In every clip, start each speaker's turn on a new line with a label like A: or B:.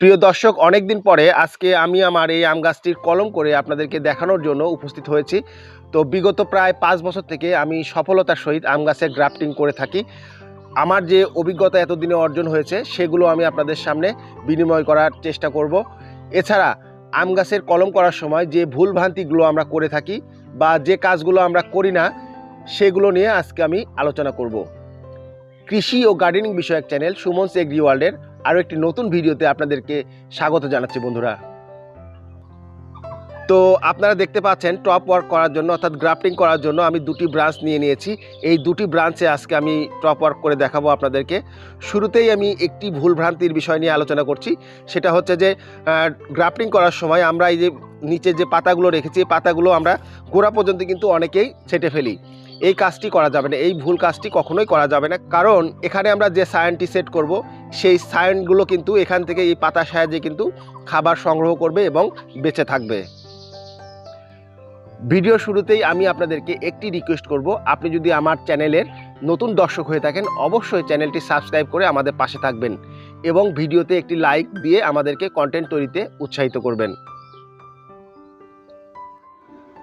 A: প্রিয় দর্শক অনেক দিন পরে আজকে আমি আমার এই আম গাছটির কলম করে আপনাদেরকে দেখানোর জন্য উপস্থিত হয়েছি। তো বিগত প্রায় পাঁচ বছর থেকে আমি সফলতার সহিত আম গাছের গ্রাফটিং করে থাকি। আমার যে অভিজ্ঞতা এতদিনে অর্জন হয়েছে, সেগুলো আমি আপনাদের সামনে বিনিময় করার চেষ্টা করব। এছাড়া, আম গাছের কলম করার সময় যে ভুল ভ্রান্তিগুলো আমরা করে থাকি বা যে কাজগুলো আমরা করি না, সেগুলো নিয়ে আজকে আমি আলোচনা করব। কৃষি ও গার্ডেনিং বিষয়ক চ্যানেল সুমনস এগ্রি ওয়ার্ল্ডের আরও একটি নতুন ভিডিওতে আপনাদেরকে স্বাগত জানাচ্ছি বন্ধুরা। তো আপনারা দেখতে পাচ্ছেন টপ ওয়ার্ক করার জন্য অর্থাৎ গ্রাফটিং করার জন্য আমি দুটি ব্রাঞ্চ নিয়ে নিয়েছি। এই দুটি ব্রাঞ্চে আজকে আমি টপ ওয়ার্ক করে দেখাবো আপনাদেরকে। শুরুতেই আমি একটি ভুল ভ্রান্তির বিষয় নিয়ে আলোচনা করছি। সেটা হচ্ছে যে গ্রাফটিং করার সময় আমরা এই যে নিচে যে পাতাগুলো রেখেছি পাতাগুলো আমরা গোড়া পর্যন্ত কিন্তু অনেকেই ছেটে ফেলি। এই কাজটি করা যাবে না, এই ভুল কাজটি কখনোই করা যাবে না। কারণ এখানে আমরা যে সায়েনটি সেট করব, সেই সায়েনগুলো কিন্তু এখান থেকে এই পাতার সাহায্যে কিন্তু খাবার সংগ্রহ করবে এবং বেঁচে থাকবে। ভিডিও শুরুতেই আমি আপনাদেরকে একটি রিকোয়েস্ট করব, আপনি যদি আমার চ্যানেলের নতুন দর্শক হয়ে থাকেন, অবশ্যই চ্যানেলটি সাবস্ক্রাইব করে আমাদের পাশে থাকবেন এবং ভিডিওতে একটি লাইক দিয়ে আমাদেরকে কন্টেন্ট তৈরিতে উৎসাহিত করবেন।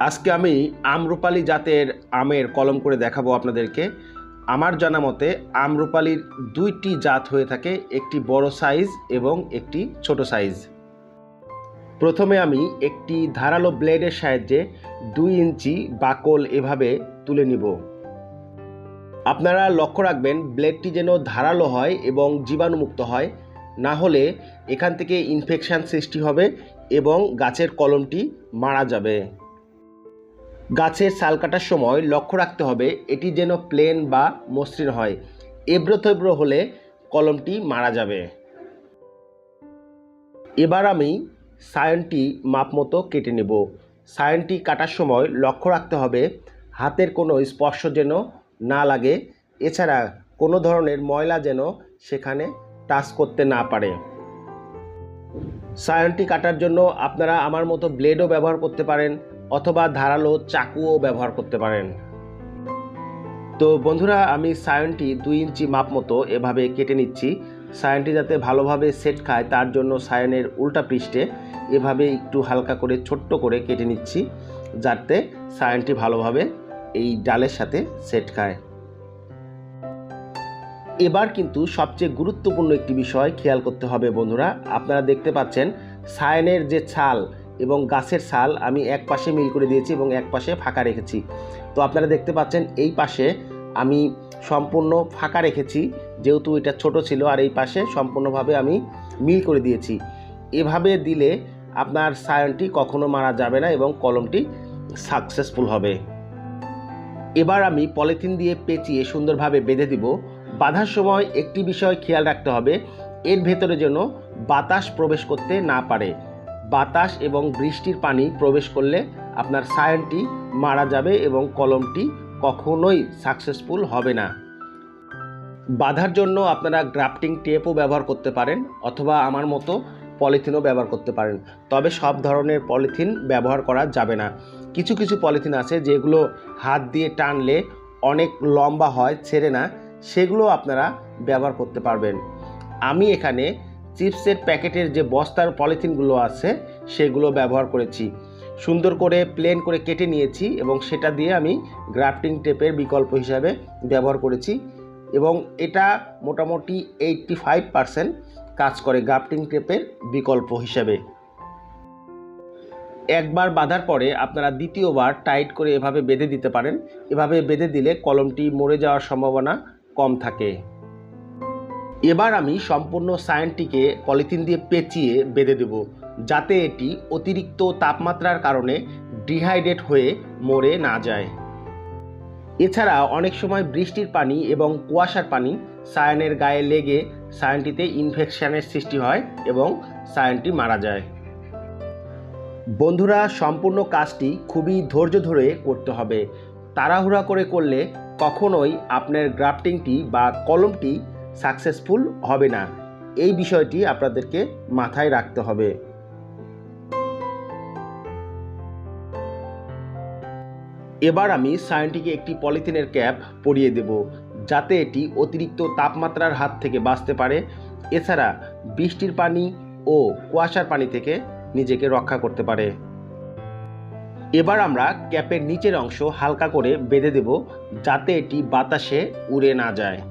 A: আজকে আমি আমরুপালি জাতের আমের কলম করে দেখাবো আপনাদেরকে। আমার জানা মতে আমরুপালির দুইটি জাত হয়ে থাকে, একটি বড় সাইজ এবং একটি ছোট সাইজ। প্রথমে আমি একটি ধারালো ব্লেডের সাহায্যে দুই ইঞ্চি বাকল এভাবে তুলে নিব। আপনারা লক্ষ্য রাখবেন, ব্লেডটি যেন ধারালো হয় এবং জীবাণুমুক্ত হয়, না হলে এখান থেকে ইনফেকশান সৃষ্টি হবে এবং গাছের কলমটি মারা যাবে। গাছের সাল কাটার সময় লক্ষ্য রাখতে হবে এটি যেন প্লেন বা মসৃণ হয়। এবড়ো থেবড়ো হলে কলমটি মারা যাবে। এবার আমি সায়নটি মাপ মতো কেটে নেব। সায়নটি কাটার সময় লক্ষ্য রাখতে হবে হাতের কোনো স্পর্শ যেন না লাগে। এছাড়া কোনো ধরনের ময়লা যেন সেখানে টাচ করতে না পারে। সায়নটি কাটার জন্য আপনারা আমার মতো ব্লেডও ব্যবহার করতে পারেন। অথবা ধারালো চাকুও ব্যবহার করতে পারেন। তো বন্ধুরা, আমি সায়নটি দুই ইঞ্চি মাপ মতো এভাবে কেটে নিচ্ছি। সায়নটি যাতে ভালোভাবে সেট খায়, তার জন্য সায়নের উল্টা পৃষ্ঠে এভাবে একটু হালকা করে ছোট্ট করে কেটে নিচ্ছি, যাতে সায়নটি ভালোভাবে এই ডালের সাথে সেট খায়। এবার কিন্তু সবচেয়ে গুরুত্বপূর্ণ একটি বিষয় খেয়াল করতে হবে বন্ধুরা। আপনারা দেখতে পাচ্ছেন, সায়নের যে ছাল এবং গাছের সাল আমি এক পাশে মিল করে দিয়েছি এবং এক পাশে ফাঁকা রেখেছি। তো আপনারা দেখতে পাচ্ছেন এই পাশে আমি সম্পূর্ণ ফাঁকা রেখেছি, যেহেতু এটা ছোট ছিল আর এই পাশে সম্পূর্ণভাবে আমি মিল করে দিয়েছি। এভাবে দিলে আপনার সায়নটি কখনো মারা যাবে না এবং কলমটি সাকসেসফুল হবে। এবার আমি পলিথিন দিয়ে পেঁচিয়ে সুন্দরভাবে বেঁধে দিব। বাঁধার সময় একটি বিষয় খেয়াল রাখতে হবে, এর ভেতরে যেন বাতাস প্রবেশ করতে না পারে। বাতাস এবং বৃষ্টির পানি প্রবেশ করলে আপনার সায়নটি মারা যাবে এবং কলমটি কখনোই সাকসেসফুল হবে না। বাঁধার জন্য আপনারা গ্রাফটিং টেপও ব্যবহার করতে পারেন অথবা আমার মতো পলিথিনও ব্যবহার করতে পারেন। তবে সব ধরনের পলিথিন ব্যবহার করা যাবে না। কিছু কিছু পলিথিন আছে যেগুলো হাত দিয়ে টানলে অনেক লম্বা হয়, ছেড়ে না, সেগুলো আপনারা ব্যবহার করতে পারবেন। আমি এখানে চিপসের প্যাকেটের যে বস্তার পলিথিনগুলো আছে, সেগুলো ব্যবহার করেছি। সুন্দর করে প্লেন করে কেটে নিয়েছি এবং সেটা দিয়ে আমি গ্রাফটিং টেপের বিকল্প হিসাবে ব্যবহার করেছি এবং এটা মোটামুটি এইটটি ফাইভ পারসেন্ট কাজ করে গ্রাফটিং টেপের বিকল্প হিসাবে। একবার বাঁধার পরে আপনারা দ্বিতীয়বার টাইট করে এভাবে বেঁধে দিতে পারেন। এভাবে বেঁধে দিলে কলমটি মরে যাওয়ার সম্ভাবনা কম থাকে। এবার আমি সম্পূর্ণ সায়নটিকে পলিথিন দিয়ে পেঁচিয়ে বেঁধে দেব, যাতে এটি অতিরিক্ত তাপমাত্রার কারণে ডিহাইড্রেট হয়ে মরে না যায়। এছাড়া অনেক সময় বৃষ্টির পানি এবং কুয়াশার পানি সায়ানের গায়ে লেগে সায়ানটিতে ইনফেকশানের সৃষ্টি হয় এবং সায়ানটি মারা যায়। বন্ধুরা, সম্পূর্ণ কাজটি খুবই ধৈর্য ধরে করতে হবে। তাড়াহুড়া করে করলে কখনোই আপনার গ্রাফটিংটি বা কলমটি সাকসেসফুল হবে না। এই বিষয়টি আপনাদেরকে মাথায় রাখতে হবে। এবার আমি সায়নটিকে একটি পলিথিনের ক্যাপ পরিয়ে দেব, যাতে এটি অতিরিক্ত তাপমাত্রার হাত থেকে বাঁচতে পারে। এছাড়া বৃষ্টির পানি ও কুয়াশার পানি থেকে নিজেকে রক্ষা করতে পারে। এবার আমরা ক্যাপের নিচের অংশ হালকা করে বেঁধে দেব, যাতে এটি বাতাসে উড়ে না যায়।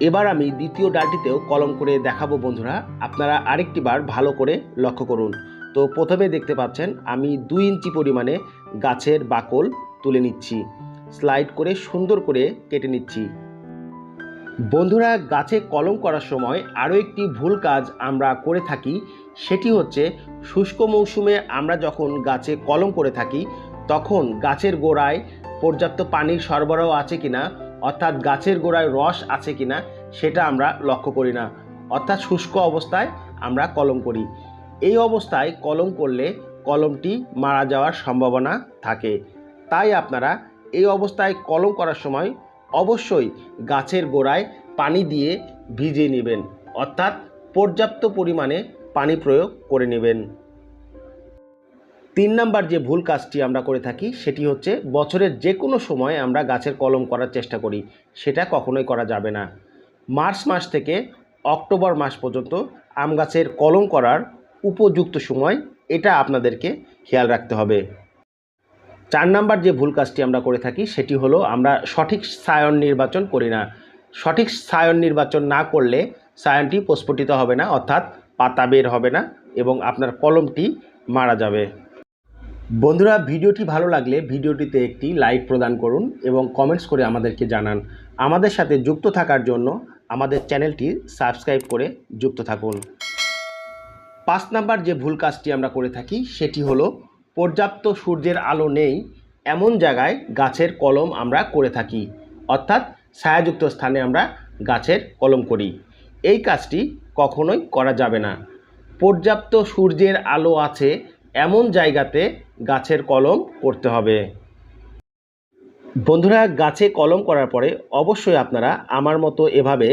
A: এবার আমি দ্বিতীয় ডালটিতেও কলম করে দেখাবো বন্ধুরা। আপনারা আরেকটি বার ভালো করে লক্ষ্য করুন। তো প্রথমে দেখতে পাচ্ছেন, আমি দুই ইঞ্চি পরিমাণে গাছের বাকল তুলে নিচ্ছি। স্লাইড করে সুন্দর করে কেটে নিচ্ছি। বন্ধুরা, গাছে কলম করার সময় আরও একটি ভুল কাজ আমরা করে থাকি, সেটি হচ্ছে শুষ্ক মৌসুমে আমরা যখন গাছে কলম করে থাকি, তখন গাছের গোড়ায় পর্যাপ্ত পানির সরবরাহ আছে কিনা অর্থাৎ গাছের গোড়ায় রস আছে কি না সেটা আমরা লক্ষ্য করি না। অর্থাৎ শুষ্ক অবস্থায় আমরা কলম করি। এই অবস্থায় কলম করলে কলমটি মারা যাওয়ার সম্ভাবনা থাকে। তাই আপনারা এই অবস্থায় কলম করার সময় অবশ্যই গাছের গোড়ায় পানি দিয়ে ভিজিয়ে নেবেন। অর্থাৎ পর্যাপ্ত পরিমাণে পানি প্রয়োগ করে নেবেন। তিন নাম্বার যে ভুল কাজটি আমরা করে থাকি, সেটি হচ্ছে বছরের যে কোনো সময় আমরা গাছের কলম করার চেষ্টা করি, সেটা কখনোই করা যাবে না। মার্চ মাস থেকে অক্টোবর মাস পর্যন্ত আম গাছের কলম করার উপযুক্ত সময়, এটা আপনাদেরকে খেয়াল রাখতে হবে। চার নাম্বার যে ভুল কাজটি আমরা করে থাকি, সেটি হলো আমরা সঠিক সায়ন নির্বাচন করি না। সঠিক সায়ন নির্বাচন না করলে সায়নটি প্রস্ফুটিত হবে না, অর্থাৎ পাতা বের হবে না এবং আপনার কলমটি মারা যাবে। বন্ধুরা, ভিডিওটি ভালো লাগলে ভিডিওটিতে একটি লাইক প্রদান করুন এবং কমেন্টস করে আমাদেরকে জানান। আমাদের সাথে যুক্ত থাকার জন্য আমাদের চ্যানেলটি সাবস্ক্রাইব করে যুক্ত থাকুন। পাঁচ নাম্বার যে ভুল কাজটি আমরা করে থাকি, সেটি হলো পর্যাপ্ত সূর্যের আলো নেই, এমন জায়গায় গাছের কলম আমরা করে থাকি। অর্থাৎ ছায়াযুক্ত স্থানে আমরা গাছের কলম করি। এই কাজটি কখনোই করা যাবে না। পর্যাপ্ত সূর্যের আলো আছে এমন জায়গাতে গাছের কলম করতে হবে। বন্ধুরা, গাছে কলম করার পরে অবশ্যই আপনারা আমার মতো এভাবে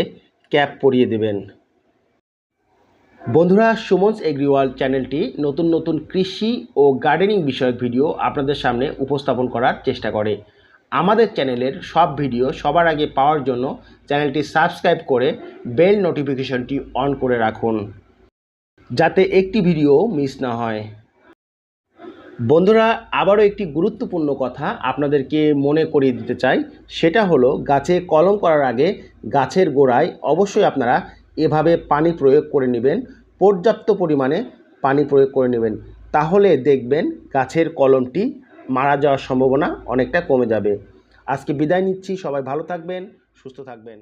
A: ক্যাপ পরিয়ে দেবেন। বন্ধুরা, সুমনস এগ্রিওয়াল চ্যানেলটি নতুন নতুন কৃষি ও গার্ডেনিং বিষয়ক ভিডিও আপনাদের সামনে উপস্থাপন করার চেষ্টা করে। আমাদের চ্যানেলের সব ভিডিও সবার আগে পাওয়ার জন্য চ্যানেলটি সাবস্ক্রাইব করে বেল নোটিফিকেশনটি অন করে রাখুন, যাতে একটি ভিডিও মিস না হয়। বন্ধুরা, আবারও একটি গুরুত্বপূর্ণ কথা আপনাদেরকে মনে করিয়ে দিতে চাই। সেটা হলো, গাছে কলম করার আগে গাছের গোড়ায় অবশ্যই আপনারা এভাবে পানি প্রয়োগ করে নেবেন, পর্যাপ্ত পরিমাণে পানি প্রয়োগ করে নেবেন। তাহলে দেখবেন গাছের কলমটি মারা যাওয়ার সম্ভাবনা অনেকটা কমে যাবে। আজকে বিদায় নিচ্ছি, সবাই ভালো থাকবেন, সুস্থ থাকবেন।